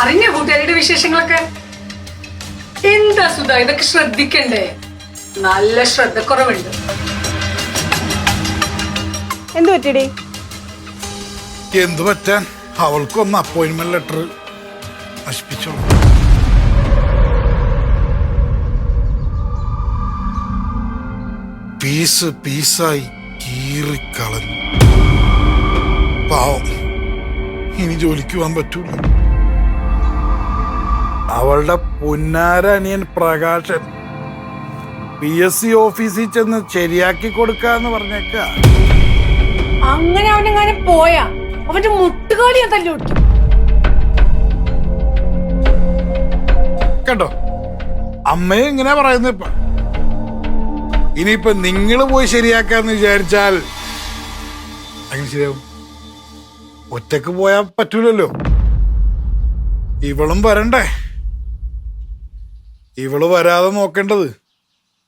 അറിഞ്ഞ കൂട്ടുകാരിയുടെ വിശേഷങ്ങളൊക്കെ? എന്താ സുധ ഇതൊക്കെ ശ്രദ്ധിക്കണ്ടേ? നല്ല ശ്രദ്ധക്കുറവുണ്ട്. എന്തു പറ്റി എന്തു പറ്റാൻ? അവൾക്കൊന്ന് അപ്പോയിന്റ്മെന്റ് ലെറ്റർ നശിപ്പിച്ചോ പീസ് പീസായി കീറിക്കളഞ്ഞു. പാവം. ഇനി ജോലിക്ക് പോകാൻ പറ്റൂല. അവളുടെ പുന്നാര അനിയൻ പ്രകാശൻ പി എസ് സി ഓഫീസിൽ ചെന്ന് ശരിയാക്കി കൊടുക്കാന്ന് പറഞ്ഞേക്ക. അങ്ങനെ അവനെങ്ങാനും പോയാ? അവന്റെ മുട്ടുകാടി ഞാൻ തല്ലി കേട്ടോ അമ്മയെ ഇങ്ങനെ പറയുന്ന ഇപ്പൊ. ഇനിയിപ്പൊ നിങ്ങൾ പോയി ശരിയാക്കാന്ന് വിചാരിച്ചാൽ അങ്ങനെ ശരിയാവും. ഒറ്റയ്ക്ക് പോയാൽ പറ്റൂലല്ലോ. ഇവളും വരണ്ടേ? ഇവൾ വരാതെ നോക്കേണ്ടത്?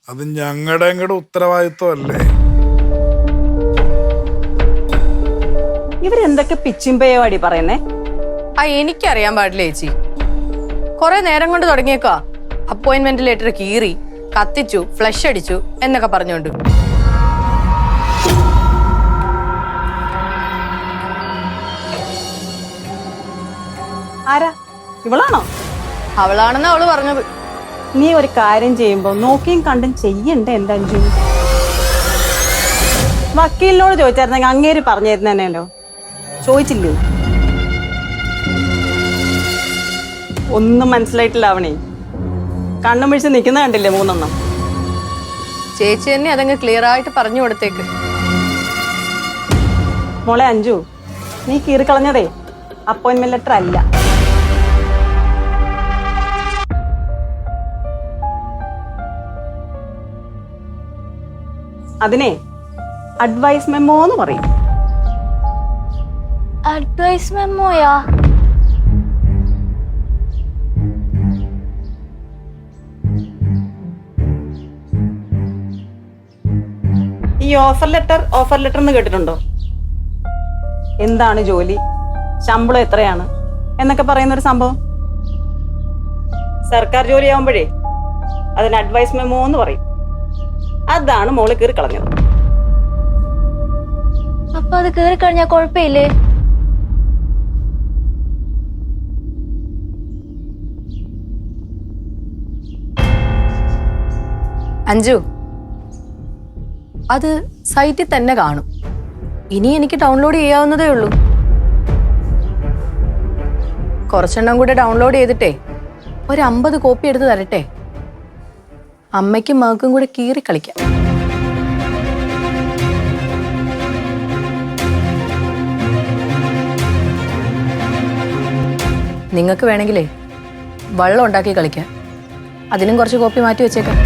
അത് ഞങ്ങളുടെ അങ്ങടെ ഉത്തരവാദിത്വം അല്ലേ ഇവരെന്തൊക്കെ പിച്ചിമ്പയോടി പറയുന്നേ? ആ എനിക്കറിയാൻ പാടില്ല ചേച്ചി. കുറെ നേരം കൊണ്ട് തുടങ്ങിയേക്കാ അപ്പോയിന്റ്മെന്റ് ലെറ്റർ കീറി കത്തിച്ചു ഫ്ലഷ് അടിച്ചു എന്നൊക്കെ പറഞ്ഞുകൊണ്ട്. ആരാ? ഇവളാണോ? അവളാണെന്ന് അവൾ പറഞ്ഞത്. നീ ഒരു കാര്യം ചെയ്യുമ്പോൾ നോക്കിയും കണ്ടും ചെയ്യണ്ടേ എന്താ അഞ്ചു വക്കീലിനോട് ചോദിച്ചായിരുന്നെങ്കിൽ അങ്ങേര് പറഞ്ഞു തരുന്നേനല്ലോ ചോദിച്ചില്ലേ? ഒന്നും മനസ്സിലായിട്ടില്ല അവണേ കണ്ണും പിടിച്ച് നിൽക്കുന്ന കണ്ടില്ലേ മൂന്നെണ്ണം? ചേച്ചി തന്നെ അതങ്ങ് ക്ലിയർ ആയിട്ട് പറഞ്ഞു കൊടുത്തേക്ക്. മോളെ അഞ്ചു നീ കീറിക്കളഞ്ഞതേ. അപ്പോയിന്റ്മെന്റ് ലെറ്റർ അല്ല. അതിനെ അഡ്വൈസ് മെമ്മോ എന്ന് പറയും. അഡ്വൈസ് മെമ്മോയാ ഈ ഓഫർ ലെറ്റർ ഓഫർ ലെറ്റർ എന്ന് കേട്ടിട്ടുണ്ടോ? എന്താണ് ജോലി? ശമ്പളം എത്രയാണ്? എന്നൊക്കെ പറയുന്ന ഒരു സംഭവം. സർക്കാർ ജോലി ആവുമ്പോഴേ അതിന് അഡ്വൈസ് മെമ്മോ എന്ന് പറയും. അതാണ് മോൾ കീറി കളഞ്ഞത്. അപ്പൊ അത് കീറി കഴിഞ്ഞാ കൊഴപ്പില്ലേ അഞ്ജു അത് സൈറ്റിൽ തന്നെ കാണും. ഇനി എനിക്ക് ഡൗൺലോഡ് ചെയ്യാവുന്നതേ ഉള്ളൂ. കുറച്ചെണ്ണം കൂടെ ഡൗൺലോഡ് ചെയ്തിട്ടേ ഒരു അമ്പത് കോപ്പി എടുത്ത് തരട്ടെ? അമ്മയ്ക്കും മകൾക്കും കൂടെ കീറി കളിക്കാം. നിങ്ങൾക്ക് വേണമെങ്കിലേ വെള്ളം ഉണ്ടാക്കി കളിക്കാം. അതിനും കുറച്ച് കോപ്പി മാറ്റി വെച്ചേക്കാം.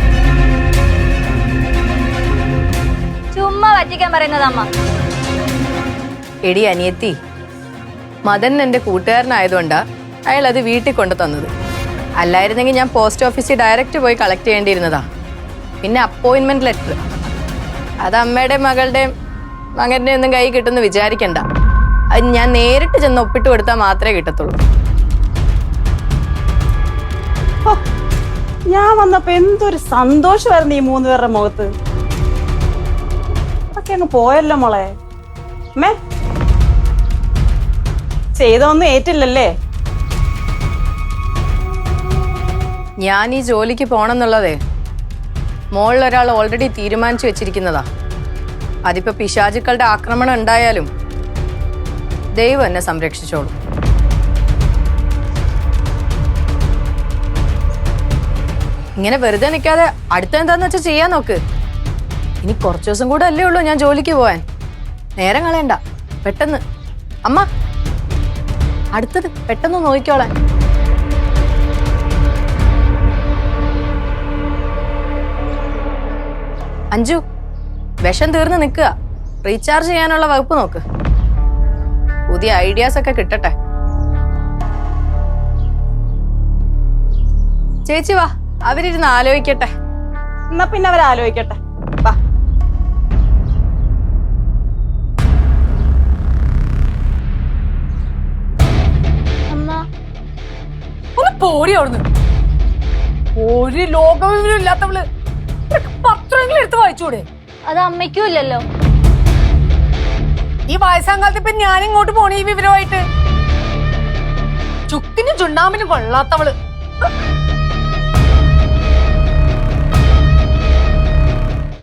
ചുമ്മാ പറ്റിക്കാൻ പറയുന്നത് അമ്മ എടി അനിയത്തി മദൻ എന്റെ കൂട്ടുകാരനായതുകൊണ്ടാ അയാൾ അത് വീട്ടിൽ കൊണ്ടു തന്നത് അല്ലായിരുന്നെങ്കിൽ ഞാൻ പോസ്റ്റ് ഓഫീസിൽ ഡയറക്റ്റ് പോയി കളക്ട് ചെയ്യേണ്ടിയിരുന്നതാ. പിന്നെ അപ്പോയിൻമെന്റ് ലെറ്റർ അത് അമ്മയുടെ മകളുടെയും മകന്റെ ഒന്നും കൈ കിട്ടുമെന്ന് വിചാരിക്കണ്ട. അത് ഞാൻ നേരിട്ട് ചെന്ന് ഒപ്പിട്ട് കൊടുത്താൽ മാത്രമേ കിട്ടത്തുള്ളൂ. ഞാൻ വന്നപ്പോ എന്തൊരു സന്തോഷമായിരുന്നു ഈ മൂന്ന് പേരുടെ മുഖത്ത് അങ്ങ് പോയല്ലോ മോളെ. മേ ചെയ്തൊന്നും ഏറ്റില്ലല്ലേ? ഞാൻ ഈ ജോലിക്ക് പോണെന്നുള്ളതേ. മോളിൽ ഒരാൾ ഓൾറെഡി തീരുമാനിച്ചു വെച്ചിരിക്കുന്നതാ. അതിപ്പോ പിശാചുക്കളുടെ ആക്രമണം ഉണ്ടായാലും ദൈവം എന്നെ സംരക്ഷിച്ചോളൂ. ഇങ്ങനെ വെറുതെ നിൽക്കാതെ അടുത്ത എന്താന്ന് വെച്ചാൽ ചെയ്യാൻ നോക്ക്. ഇനി കുറച്ചു ദിവസം കൂടെ അല്ലേ ഉള്ളൂ ഞാൻ ജോലിക്ക് പോവാൻ. നേരം കളയണ്ട. പെട്ടെന്ന്. അമ്മ. അടുത്തത് പെട്ടെന്ന് നോക്കിക്കോളാൻ. അഞ്ജു വിഷം തീർന്ന് നിൽക്കുക. റീചാർജ് ചെയ്യാനുള്ള വകുപ്പ് നോക്ക്. പുതിയ ഐഡിയാസ് ഒക്കെ കിട്ടട്ടെ. ചേച്ചി വാ അവരിരുന്ന് ആലോചിക്കട്ടെ. എന്നാ പിന്നെ അവർ ആലോചിക്കട്ടെ. വാ. അമ്മ. പോടി അവിടുന്ന്. ഒരു ലോകവിവരം ഇല്ലാത്തവൾ. പത്രമെങ്കിലും എടുത്ത് വായിച്ചൂടെ? അത് അമ്മയ്ക്കും ഇല്ലല്ലോ. ഈ വയസ്സാം കാലത്ത് ഇപ്പൊ ഞാൻ ഇങ്ങോട്ട് പോണേ ഈ വിവരമായിട്ട്. ചുക്കിനും ചുണ്ണാമ്പിനും കൊള്ളാത്തവൾ.